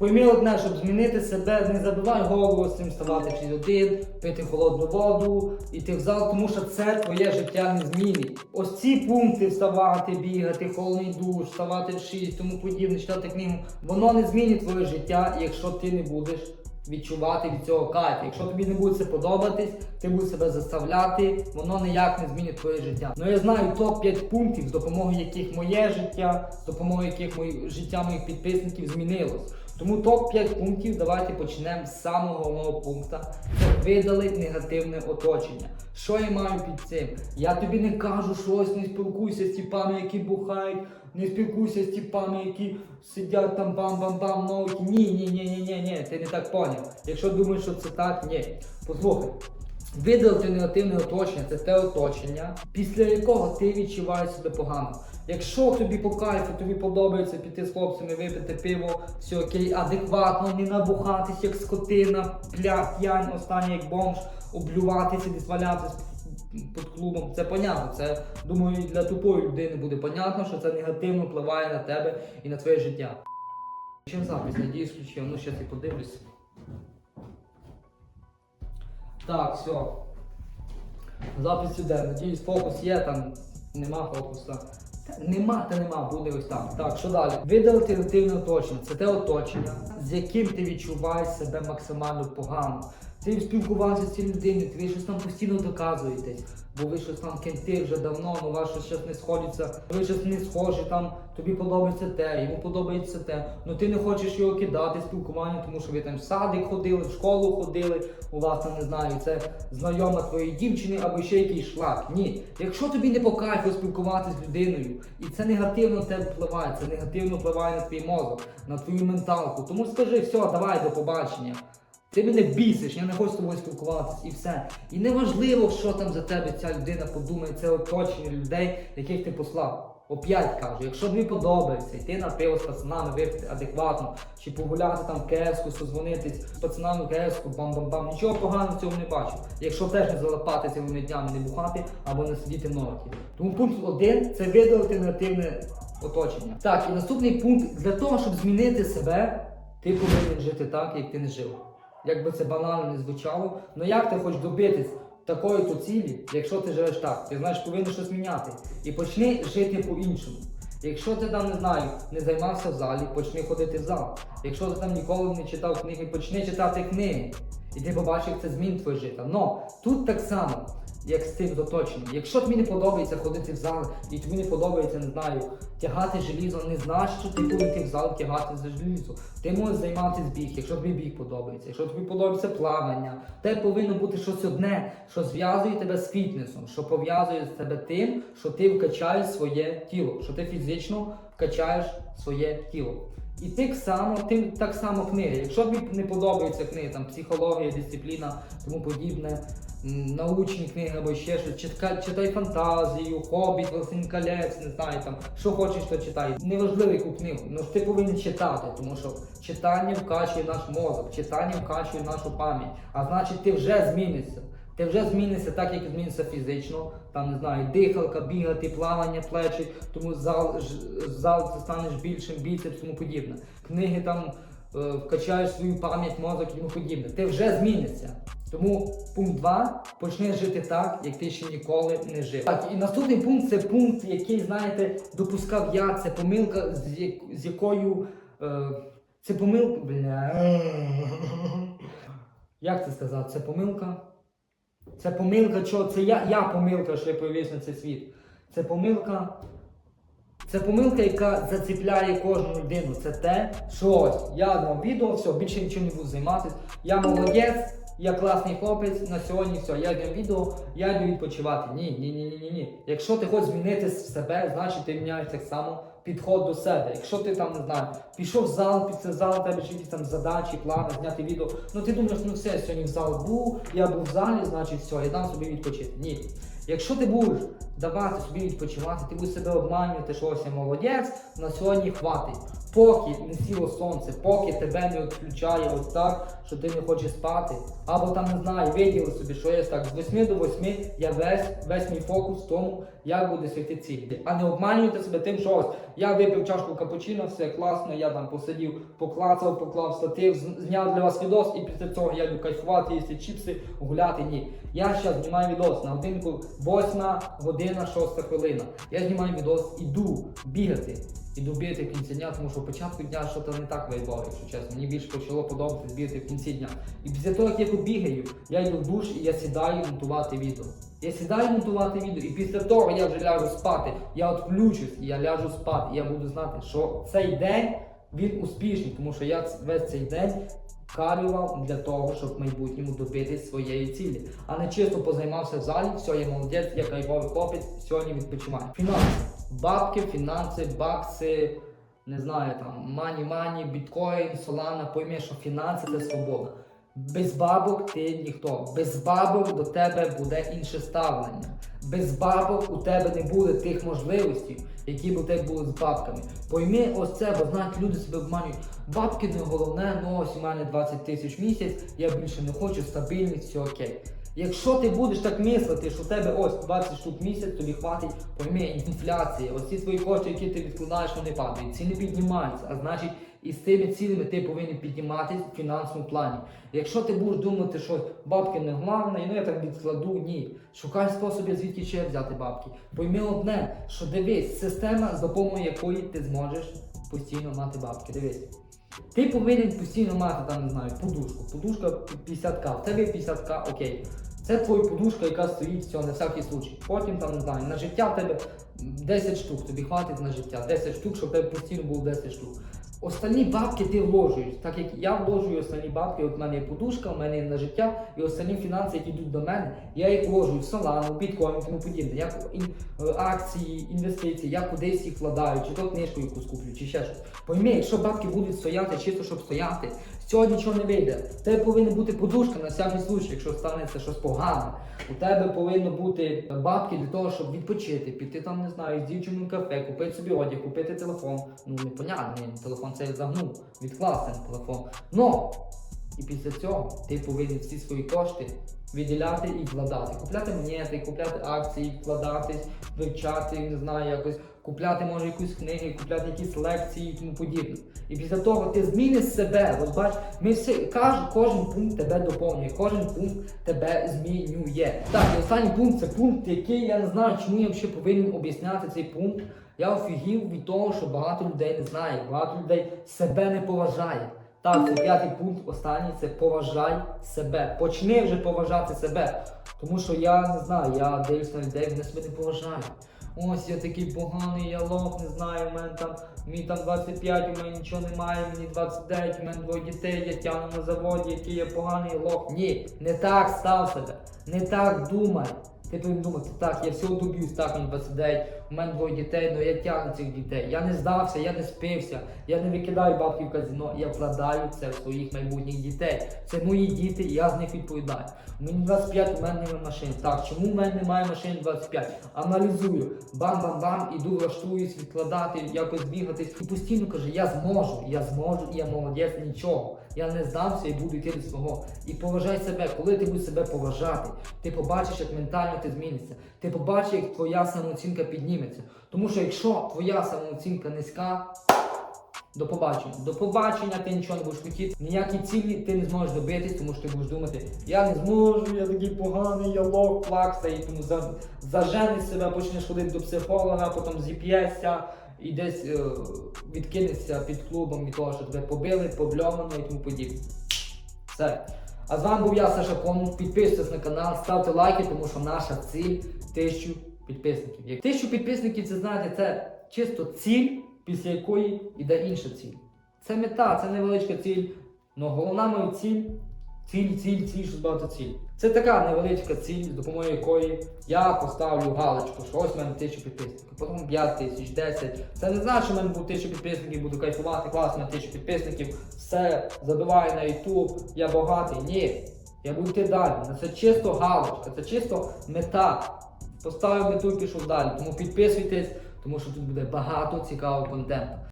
Пойми одне, щоб змінити себе, не забивай голову з цим ставати в 6 годин, пити холодну воду, йти в зал, тому що це твоє життя не змінить. Ось ці пункти вставати, бігати, холодний душ, вставати в 6, тому подібне, читати книгу, воно не змінить твоє життя, якщо ти не будеш відчувати від цього кайф. Якщо тобі не буде це подобатись, ти будеш себе заставляти, воно ніяк не змінить твоє життя. Ну я знаю топ-5 пунктів, з допомогою яких моє життя, з допомогою яких моє життя моїх підписників змінилось. Тому топ-5 пунктів давайте почнемо з самого головного пункту. Це видалить негативне оточення. Що я маю під цим? Я тобі не кажу щось, не спілкуйся з тіпами, які бухають, не спілкуйся з тіпами, які сидять там бам-бам-бам, ноуті. Ні, ні, ні, ні, ні, ні, ти не так поняв. Якщо думаєш, що це так, ні. Послухай. Видалити негативне оточення це те оточення, після якого ти відчуваєш себе погано. Якщо тобі по кайфу, тобі подобається піти з хлопцями, випити пиво, все окей, адекватно, не набухатись як скотина, пля, п'янь, останній як бомж, облюватися, десь валятись під клубом. Це понятно. Це думаю, і для тупої людини буде понятно, що це негативно впливає на тебе і на твоє життя. Ще запис, надіюсь, включив. Ну, ще ти подивлюсь. Так, все. Запис іде. Надіюсь, фокус є, там нема фокуса. Нема, та нема, буде ось так. Так, що далі? Видалити ретивне оточення. Це те оточення, з яким ти відчуваєш себе максимально погано. Ти спілкувався з цією людиною, ви щось там постійно доказуєтесь, бо ви щось там кенти вже давно, ну ваше щось не сходиться, ви щось не схожі, там тобі подобається те, йому подобається те. Ну ти не хочеш його кидати спілкування, тому що ви там в садик ходили, в школу ходили, у вас там не знаю, це знайома твоєї дівчини або ще якийсь шлак. Ні. Якщо тобі не по кайфу спілкуватися з людиною, і це негативно на тебе впливає, це негативно впливає на твій мозок, на твою менталку. Тому скажи, все, давай до побачення. Ти мене бісиш, я не хочу з тобою спілкуватися і все. І неважливо, що там за тебе ця людина подумає, це оточення людей, яких ти послав. Оп'ять кажу, якщо тобі подобається йти на пиво з пацанами, випити адекватно, чи погуляти там кеску, созвонитись з пацанами кеску, бам-бам-бам, нічого поганого в цьому не бачу. Якщо теж не залапати цілими днями, не бухати або не сидіти в ноті. Тому пункт один це видалити негативне оточення. Так, і наступний пункт для того, щоб змінити себе, ти повинен жити так, як ти не жив. Як би це банально не звучало, ну як ти хочеш добитись такої то цілі, якщо ти живеш так? Ти знаєш, повинен щось міняти. І почни жити по-іншому. Якщо ти там не знаю, не займався в залі, почни ходити в зал. Якщо ти там ніколи не читав книги, почни читати книги. І ти побачиш, як це змін твоє життя. Но тут так само, як з цим оточенням. Якщо тобі не подобається ходити в зал, і тобі не подобається, не знаю, тягати желізо, не знаєш, що ти йти в зал тягати за желізо. Ти можеш займатися біг, якщо тобі біг подобається, якщо тобі подобається плавання, те повинно бути щось одне, що зв'язує тебе з фітнесом, що пов'язує з тебе тим, що ти вкачаєш своє тіло, що ти фізично вкачаєш своє тіло. І так само, тим так само книги. Якщо тобі не подобаються книги, там психологія, дисципліна, тому подібне, научні книги або ще щось, читай, читай фантазію, Власин колець, не знаю там, що хочеш, то читай. Неважливо яку книгу, але ти повинен читати, тому що читання вкачує наш мозок, читання вкачує нашу пам'ять. А значить, ти вже змінишся. Ти вже змінишся так, як змінишся фізично, там не знаю, дихалка, бігати, плавання, плечі, тому зал, зал ти станеш більшим, біцепс, тому подібне. Книги там е, вкачаєш свою пам'ять, мозок і тому подібне. Ти вже змінишся. Тому пункт 2 почни жити так, як ти ще ніколи не жив. Так, і наступний пункт це пункт, який, знаєте, допускав я. Це помилка, з, як- з якою. Е, це помилка. Бля. Як це сказати? Це помилка? Це помилка, що це я, я помилка, що я появився на цей світ. Це помилка. Це помилка, яка заціпляє кожну людину. Це те, що ось я зняв відео, все, більше нічого не буду займатися. Я молодець, я класний хлопець, на сьогодні все, я зняв відео, я йду відпочивати. Ні, ні, ні, ні, ні, ні. Якщо ти хочеш змінити себе, значить ти міняєш так само підход до себе. Якщо ти там не знаю, пішов в зал, під цей зал, тебе ще якісь там задачі, плани, зняти відео. Ну ти думаєш, ну все, сьогодні в зал був, я був в залі, значить все, я дам собі відпочити. Ні. Якщо ти будеш давати собі відпочивати, ти будеш себе обманювати, що ось я молодець, на сьогодні хватить. Поки не сіло сонце, поки тебе не відключає ось так, що ти не хочеш спати, або там не знаю, виділи собі, що є так, з 8 до 8 я весь, весь мій фокус в тому, як буде святи цілі. А не обманюйте себе тим, що ось я випив чашку капучино, все класно, я там посидів, поклацав, поклав статив, зняв для вас відос, і після цього я йду кайфувати, їсти чіпси, гуляти. Ні. Я зараз знімаю відос на годинку 8 година, 6 хвилина. Я знімаю відос, іду бігати. Іду бігати в кінці дня, тому що початку дня щось не так вайбало, якщо чесно. Мені більше почало подобатися бігати в кінці дня. І після того, як я побігаю, я йду в душ і я сідаю монтувати відео. Я сідаю монтувати відео, і після того я вже ляжу спати. Я відключусь, і я ляжу спати. І я буду знати, що цей день він успішний, тому що я весь цей день карював для того, щоб в майбутньому добитись своєї цілі. А не чисто позаймався в залі, все, я молодець, я кайфовий хлопець, сьогодні відпочиваю. Фінанси. Бабки, фінанси, бакси, не знаю, там, мані-мані, біткоін, солана, пойми, що фінанси це свобода. Без бабок ти ніхто. Без бабок до тебе буде інше ставлення. Без бабок у тебе не буде тих можливостей, які б у тебе були з бабками. Пойми ось це, бо знають, люди себе обманюють. Бабки не головне, ну ось у мене 20 тисяч місяць, я більше не хочу, стабільність, все окей. Якщо ти будеш так мислити, що в тебе ось 20 штук в місяць, тобі хватить, пойми, інфляція, ось ці твої кошти, які ти відкладаєш, вони падають, ціни піднімаються, а значить і з цими цілями ти повинен підніматися в фінансовому плані. Якщо ти будеш думати, що бабки не головне, ну я так відкладу, ні. Шукай способи, звідки ще взяти бабки. Пойми одне, що дивись, система, з допомогою якої ти зможеш постійно мати бабки. Дивись. Ти повинен постійно мати там, не знаю, подушку. Подушка 50к, в тебе 50к, окей. Це твоя подушка, яка стоїть все, на всякий случай. Потім там, не знаю, на життя в тебе 10 штук, тобі хватить на життя. 10 штук, щоб тебе постійно було 10 штук. Останні бабки ти вложуєш, так як я вложую останні бабки, от в мене є подушка, в мене є на життя, і останні фінанси, які йдуть до мене, я їх вложую в Солану, біткоін, тому подібне. Я ін, е, акції, інвестиції, я кудись їх вкладаю, чи то книжку якусь куплю, чи ще щось. Пойми, якщо бабки будуть стояти чисто, щоб стояти, цього нічого не вийде. В тебе повинна бути подушка на всякий случай, якщо станеться щось погане. У тебе повинно бути бабки для того, щоб відпочити, піти там, не знаю, з дівчиною кафе, купити собі одяг, купити телефон. Ну, непонятно, телефон це загнув, відкласти телефон. Но! І після цього ти повинен всі свої кошти виділяти і вкладати. Купляти монети, купляти акції, вкладатись, вивчати, не знаю, якось купляти може якусь книги, купляти якісь лекції і тому подібне. І після того ти зміниш себе. От бач, ми всі, кожен, кожен пункт тебе доповнює, кожен пункт тебе змінює. Так, і останній пункт це пункт, який я не знаю, чому я ще повинен об'ясняти цей пункт. Я офігів від того, що багато людей не знає, багато людей себе не поважає. Так, це п'ятий пункт, останній це поважай себе. Почни вже поважати себе. Тому що я не знаю, я дивлюсь на людей, вони себе не поважають. Ось я такий поганий, я лох, не знаю, у мене там мені там 25, у мене нічого немає, мені 29, у мене двоє дітей, я тягну на заводі, який я поганий лох. Ні, не так став себе, не так думай. Ти повинен думати, так, я всього доб'юсь, так, мені 29, у мене двоє дітей, але я тягну цих дітей. Я не здався, я не спився, я не викидаю бабки в казино, я вкладаю це в своїх майбутніх дітей. Це мої діти, і я з них відповідаю. Мені 25, у мене немає машин. Так, чому в мене немає машин 25? Аналізую. Бам-бам-бам, іду, влаштуюсь, відкладати, якось бігатись. І постійно каже, я зможу, я зможу, і я молодець, нічого. Я не здамся і буду йти до свого. І поважай себе, коли ти будеш себе поважати, ти побачиш, як ментально ти змінишся. Ти побачиш, як твоя самооцінка підніметься. Тому що якщо твоя самооцінка низька, до побачення. До побачення ти нічого не будеш хотіти. Ніякі цілі ти не зможеш добитись, тому що ти будеш думати, я не зможу, я такий поганий, я лох, плакса, і тому за, заженеш себе, почнеш ходити до психолога, потім зіп'єшся і десь е, відкинешся під клубом від того, що тебе побили, побльовано і тому подібне. Все. А з вами був я, Саша Конов. Підписуйтесь на канал, ставте лайки, тому що наша ціль тисячу підписників. Як тисячу підписників, це знаєте, це чисто ціль, після якої йде інша ціль. Це мета, це невеличка ціль. але головна моя ціль ціль, ціль, ціль, що багато ціль. Це така невеличка ціль, з допомогою якої я поставлю галочку, що ось в мене тисячу підписників, потім 5 тисяч, 10. Це не значить, що в мене буде тисячу підписників, буду кайфувати, класно, тисячу підписників, все, забиваю на YouTube, я багатий. Ні. Я буду йти далі. Це чисто галочка, це чисто мета. Поставив мету і пішов далі. Тому підписуйтесь, тому що тут буде багато цікавого контенту.